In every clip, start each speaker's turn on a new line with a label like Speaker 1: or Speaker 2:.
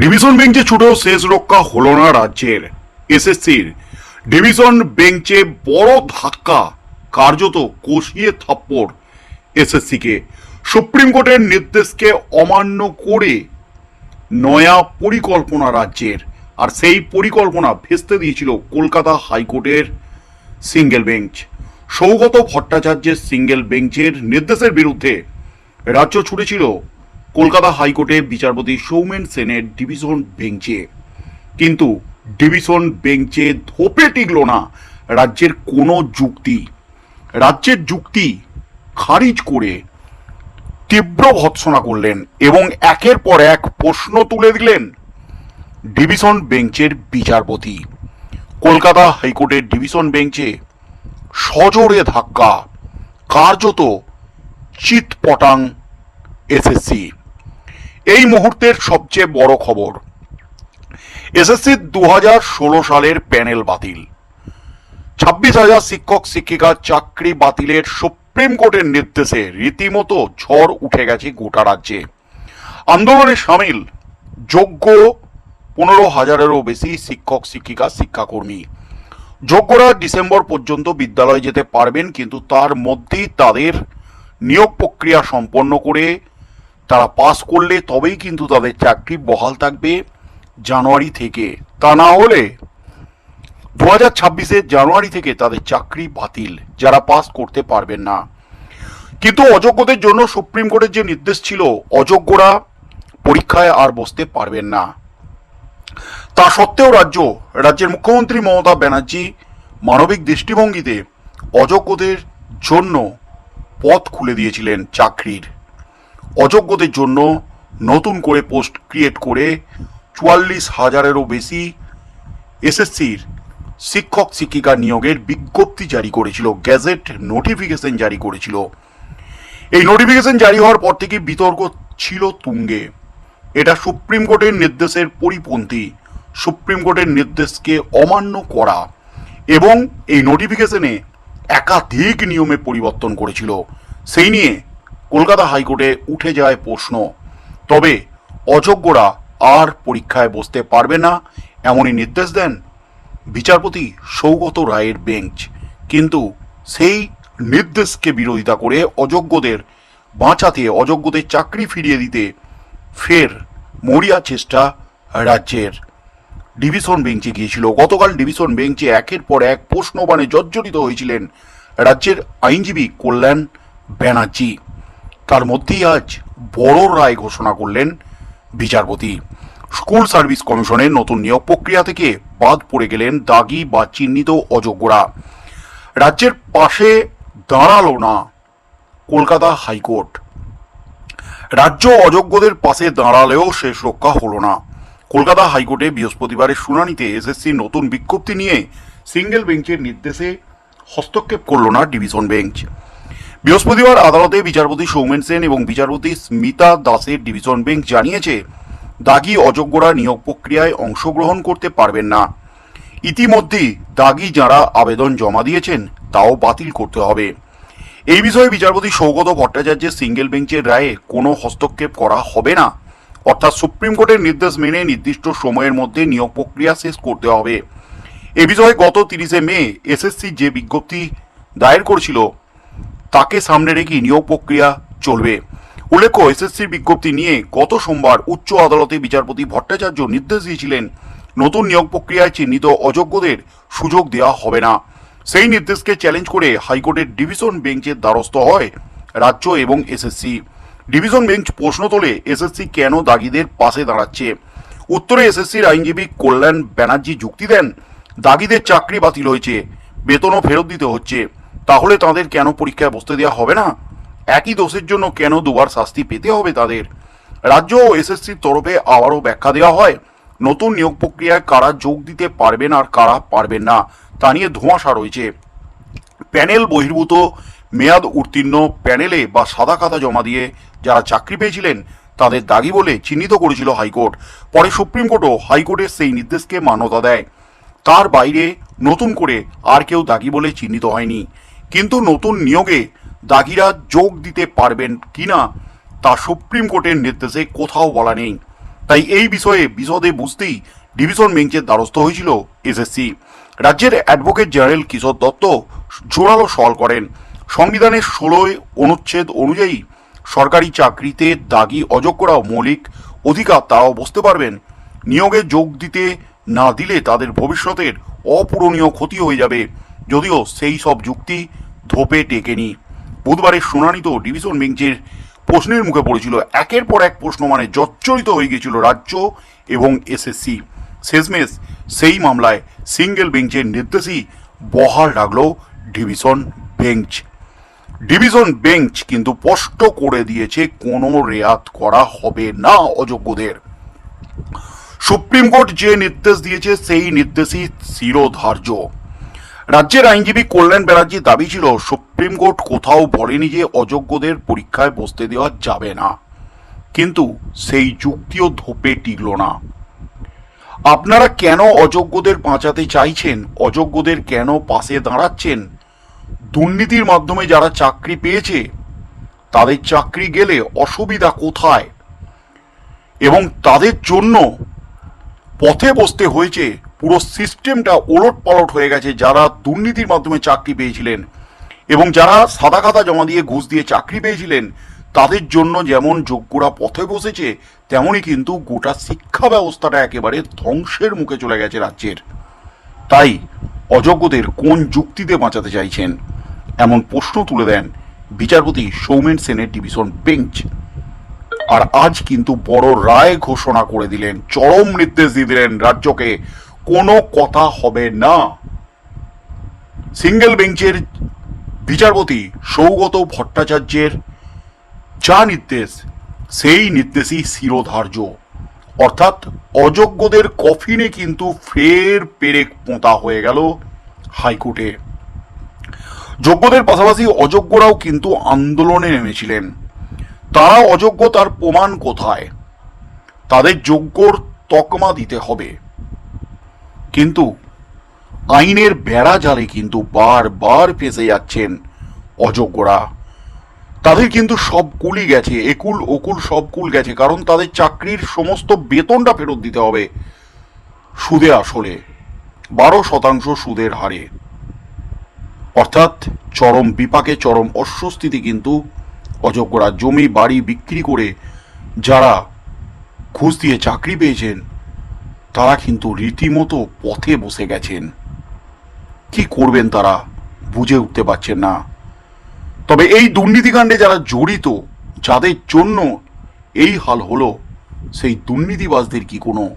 Speaker 1: Division বেঞ্চে ছুটেও শেষ রক্ষা হলো না রাজ্যের। এসএসসির ডিভিশন বেঞ্চে বড় ধাক্কা, কার্যত কষিয়ে থাপ্পড় এসএসসিকে। সুপ্রিম কোর্টের নির্দেশকে অমান্য করে নয়া পরিকল্পনা রাজ্যের, আর সেই পরিকল্পনা ভেস্তে দিয়েছিল কলকাতা হাইকোর্টের সিঙ্গেল বেঞ্চ। সৌগত ভট্টাচার্যের সিঙ্গেল বেঞ্চের নির্দেশের বিরুদ্ধে রাজ্য ছুটেছিল কলকাতা হাইকোর্টে বিচারপতি সৌমেন সেনের ডিভিশন বেঞ্চে। কিন্তু ডিভিশন বেঞ্চে ধোপে টিকল না রাজ্যের কোনো যুক্তি। রাজ্যের যুক্তি খারিজ করে তীব্র ভৎসনা করলেন এবং একের পর এক প্রশ্ন তুলে দিলেন ডিভিশন বেঞ্চের বিচারপতি। কলকাতা হাইকোর্টের ডিভিশন বেঞ্চে সজোরে ধাক্কা, কার্যত চিৎপটাং এসএসসি। এই মুহূর্তের সবচেয়ে বড় খবর। এসএসসি দু হাজার ষোলো সালের প্যানেল বাতিল। ছাব্বিশ হাজার শিক্ষক শিক্ষিকার চাকরি বাতিলের সুপ্রিম কোর্টের নির্দেশে রীতিমতো ঝড় উঠে গেছে গোটা রাজ্যে। আন্দোলনে সামিল যোগ্য পনেরো হাজারেরও বেশি শিক্ষক, শিক্ষিকা, শিক্ষাকর্মী। যোগ্যরা ডিসেম্বর পর্যন্ত বিদ্যালয়ে যেতে পারবেন, কিন্তু তার মধ্যেই তাদের নিয়োগ প্রক্রিয়া সম্পন্ন করে তারা পাস করলে তবেই কিন্তু তাদের চাকরি বহাল থাকবে জানুয়ারি থেকে। তা না হলে দু হাজার ছাব্বিশের জানুয়ারি থেকে তাদের চাকরি বাতিল, যারা পাস করতে পারবেন না। কিন্তু অযোগ্যদের জন্য সুপ্রিম কোর্টের যে নির্দেশ ছিল, অযোগ্যরা পরীক্ষায় আর বসতে পারবেন না। তা সত্ত্বেও রাজ্য, রাজ্যের মুখ্যমন্ত্রী মমতা ব্যানার্জি মানবিক দৃষ্টিভঙ্গিতে অযোগ্যদের জন্য পথ খুলে দিয়েছিলেন চাকরির। অযোগ্যদের জন্য নতুন করে পোস্ট ক্রিয়েট করে চুয়াল্লিশ হাজারেরও বেশি এসএসসির শিক্ষক শিক্ষিকা নিয়োগের বিজ্ঞপ্তি জারি করেছিল, গ্যাজেট নোটিফিকেশন জারি করেছিল। এই নোটিফিকেশন জারি হওয়ার পর থেকে বিতর্ক ছিল তুঙ্গে। এটা সুপ্রিম কোর্টের নির্দেশের পরিপন্থী, সুপ্রিম কোর্টের নির্দেশকে অমান্য করা এবং এই নোটিফিকেশনে একাধিক নিয়মে পরিবর্তন করেছিল। সেই নিয়ে কলকাতা হাইকোর্টে উঠে যায় প্রশ্ন। তবে অযোগ্যরা আর পরীক্ষায় বসতে পারবে না, এমনই নির্দেশ দেন বিচারপতি সৌগত রায়ের বেঞ্চ। কিন্তু সেই নির্দেশকে বিরোধিতা করে অযোগ্যদের বাঁচাতে, অযোগ্যদের চাকরি ফিরিয়ে দিতে ফের মরিয়া চেষ্টা রাজ্যের। ডিভিশন বেঞ্চে গিয়েছিল। গতকাল ডিভিশন বেঞ্চে একের পর এক প্রশ্নবাণে জর্জরিত হয়েছিলেন রাজ্যের আইনজীবী কল্যাণ ব্যানার্জি। তার মধ্যেই আজ বড় রায় ঘোষণা করলেন বিচারপতি। স্কুল সার্ভিস কমিশনের নতুন নিয়োগ প্রক্রিয়া থেকে বাদ পড়ে গেলেন দাগি বা চিহ্নিত অযোগ্যরা। রাজ্যের পাশে দাঁড়াল না কলকাতা হাইকোর্ট। রাজ্য অযোগ্যদের পাশে দাঁড়ালেও শেষ রক্ষা হলো না। কলকাতা হাইকোর্টে বৃহস্পতিবারের শুনানিতে এসএসসি নতুন বিজ্ঞপ্তি নিয়ে সিঙ্গেল বেঞ্চের নির্দেশে হস্তক্ষেপ করল না ডিভিশন বেঞ্চ। বৃহস্পতিবার আদালতে বিচারপতি সৌমেন সেন এবং বিচারপতি স্মিতা দাসের ডিভিশন বেঞ্চ জানিয়েছে, দাগি অযোগ্যরা নিয়োগ প্রক্রিয়ায় অংশগ্রহণ করতে পারবেন না। ইতিমধ্যেই দাগি যারা আবেদন জমা দিয়েছেন, তাও বাতিল করতে হবে। এই বিষয়ে বিচারপতি সৌগত ভট্টাচার্যের সিঙ্গেল বেঞ্চের রায়ে কোনো হস্তক্ষেপ করা হবে না। অর্থাৎ সুপ্রিম কোর্টের নির্দেশ মেনে নির্দিষ্ট সময়ের মধ্যে নিয়োগ প্রক্রিয়া শেষ করতে হবে। এ বিষয়ে গত তিরিশে মে এসএসসি যে বিজ্ঞপ্তি দায়ের করেছিল তাকে সামনে রেখে নিয়োগ প্রক্রিয়া চলবে। উল্লেখ্য এসএসসির বিজ্ঞপ্তি নিয়ে গত সোমবার উচ্চ আদালতে বিচারপতি ভট্টাচার্য নির্দেশ দিয়েছিলেন, নতুন নিয়োগ প্রক্রিয়ায় চিহ্নিত অযোগ্যদের সুযোগ দেওয়া হবে না। সেই নির্দেশকে চ্যালেঞ্জ করে হাইকোর্টের ডিভিশন বেঞ্চের দ্বারস্থ হয় রাজ্য এবং এসএসসি ডিভিশন বেঞ্চ প্রশ্ন তোলে এসএসসি কেন দাগিদের পাশে দাঁড়াচ্ছে? উত্তরে এসএসসির আইনজীবী কল্যাণ ব্যানার্জি যুক্তি দেন, দাগিদের চাকরি বাতিল হয়েছে, বেতনও ফেরত দিতে হচ্ছে। তাহলে তাদের কেন পরীক্ষায় বসতে দেওয়া হবে না? একই দোষের জন্য কেন দুবার শাস্তি পেতে হবে তাদের? রাজ্য ও এসএসসির তরফে আবারও ব্যাখ্যা দেওয়া হয়, নতুন নিয়োগ প্রক্রিয়ায় কারা যোগ দিতে পারবেন আর কারা পারবেন না, তা নিয়ে ধোঁয়াশা রয়েছে। প্যানেল বহির্ভূত, মেয়াদ উত্তীর্ণ প্যানেলে বা সাদা খাতা জমা দিয়ে যারা চাকরি পেয়েছিলেন, তাদের দাগি বলে চিহ্নিত করেছিল হাইকোর্ট। পরে সুপ্রিম কোর্টও হাইকোর্টের সেই নির্দেশকে মান্যতা দেয়। তার বাইরে নতুন করে আর কেউ দাগি বলে চিহ্নিত হয়নি। কিন্তু নতুন নিয়োগে দাগিরা যোগ দিতে পারবেন কিনা তা সুপ্রিম কোর্টের নির্দেশে কোথাও বলা নেই। তাই এই বিষয়ে বিশদে বুঝতেই ডিভিশন বেঞ্চের দ্বারস্থ হয়েছিল এসএসসি। রাজ্যের অ্যাডভোকেট জেনারেল কিশোর দত্ত জোরালো সওয়াল করেন সংবিধানের ষোলোই অনুচ্ছেদ অনুযায়ী সরকারি চাকরিতে দাগি অযোগ্যরাও মৌলিক অধিকার তারাও বুঝতে পারবেন। নিয়োগে যোগ দিতে না দিলে তাদের ভবিষ্যতের অপূরণীয় ক্ষতি হয়ে যাবে। যদিও সেই সব যুক্তি ধোপে টেকেনি। বুধবারের শুনানিতেও ডিভিশন বেঞ্চের প্রশ্নের মুখে পড়েছিল, একের পর এক প্রশ্ন মানে জর্জরিত হয়ে গিয়েছিল রাজ্য এবং এসএসসি। শেষমেশ সেই মামলায় সিঙ্গেল বেঞ্চের নির্দেশই বহাল রাখল ডিভিশন বেঞ্চ। ডিভিশন বেঞ্চ কিন্তু স্পষ্ট করে দিয়েছে, কোনো রেয়াত করা হবে না অযোগ্যদের। সুপ্রিম কোর্ট যে নির্দেশ দিয়েছে, সেই নির্দেশই শিরোধার্য। রাজ্যের আইনজীবী কল্যাণ ব্যানার্জির দাবি ছিল, সুপ্রিম কোর্ট কোথাও বলেনি যে অযোগ্যদের পরীক্ষায় বসতে দেওয়া যাবে না। কিন্তু সেই যুক্তিও ধোপে টিকল না। আপনারা কেন অযোগ্যদের বাঁচাতে চাইছেন? অযোগ্যদের কেন পাশে দাঁড়াচ্ছেন? দুর্নীতির মাধ্যমে যারা চাকরি পেয়েছে, তাদের চাকরি গেলে অসুবিধা কোথায়? এবং তাদের জন্য পথে বসতে হয়েছে পুরো সিস্টেমটা ওলট পালট হয়ে গেছে যারা দুর্নীতির মাধ্যমে চাকরি পেয়েছিলেন। এবং যারা সাদা খাতা জমা দিয়ে ঘুষ দিয়ে চাকরি পেয়েছিলেন, তাদের জন্য যেমন যোগ্যরা পথে বসেছে, তেমনই কিন্তু গোটা শিক্ষা ব্যবস্থাটা একেবারে ধ্বংসের মুখে চলে গেছে রাজ্যের। তাই অযোগ্যদের কোন যুক্তিতে বাঁচাতে চাইছেন? এমন প্রশ্ন তুলে দেন বিচারপতি সৌমেন সেনের ডিভিশন বেঞ্চ। আর আজ কিন্তু বড় রায় ঘোষণা করে দিলেন, চরম নির্দেশ দিয়ে দিলেন রাজ্যকে। কোনো কথা হবে না। সিঙ্গেল বেঞ্চের বিচারপতি সৌগত ভট্টাচার্যের যা নির্দেশ, সেই নির্দেশই শিরোধার্য। অর্থাৎ অযোগ্যদের কফিনে কিন্তু ফের পেরেক পোঁতা হয়ে গেল হাইকোর্টে। যোগ্যদের পাশাপাশি অযোগ্যরাও কিন্তু আন্দোলনে নেমেছিলেন। তারা অযোগ্য, তার প্রমাণ কোথায়? তাদের যোগ্যর তকমা দিতে হবে। কিন্তু আইনের বেড়া জালে কিন্তু বারবার ফেঁসে যাচ্ছেন অযোগ্যরা। তাদের কিন্তু সব কুলই গেছে, একুল ওকুল সব কুল গেছে, কারণ তাদের চাকরির সমস্ত বেতনটা ফেরত দিতে হবে সুদে আসলে, বারো শতাংশ সুদের হারে। অর্থাৎ চরম বিপাকে, চরম অস্বস্তিতে কিন্তু অযোগ্যরা জমি, বাড়ি বিক্রি করে যারা ঘুষ দিয়ে চাকরি পেয়েছেন তারা কিন্তু রীতিমতো পথে বসে গেছেন। কি করবেন তারা, বুঝে উঠতে পারছেন না। তবে এই দুর্নীতিকাণ্ডে যারা জড়িত, যাদের জন্য এই হাল হলো, সেই দুর্নীতিবাজদের কি কোনো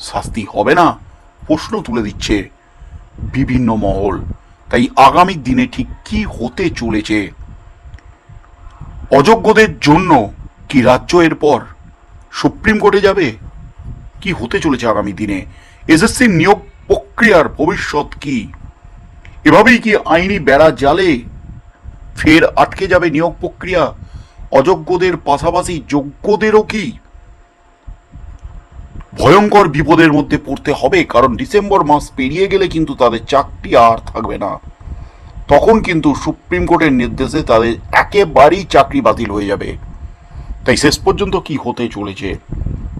Speaker 1: শাস্তি হবে না? প্রশ্ন তুলে দিচ্ছে বিভিন্ন মহল। তাই আগামী দিনে ঠিক কি হতে চলেছে? অযোগ্যদের জন্য কি রাজ্য এরপর সুপ্রিম কোর্টে যাবে? কি হতে চলেছে আগামী দিনে? এসএসসি নিয়োগ প্রক্রিয়ার ভবিষ্যৎ কি? এভাবেই কি আইনি বেড়া জালে ফের আটকে যাবে নিয়োগ প্রক্রিয়া? অযোগ্যদের পাশাপাশি যোগ্যদেরও কি ভয়ঙ্কর বিপদের মধ্যে পড়তে হবে? কারণ ডিসেম্বর মাস পেরিয়ে গেলে কিন্তু তাদের চাকরি আর থাকবে না। তখন কিন্তু সুপ্রিম কোর্টের নির্দেশে তাদের একেবারেই চাকরি বাতিল হয়ে যাবে। তাই শেষ পর্যন্ত কি হতে চলেছে?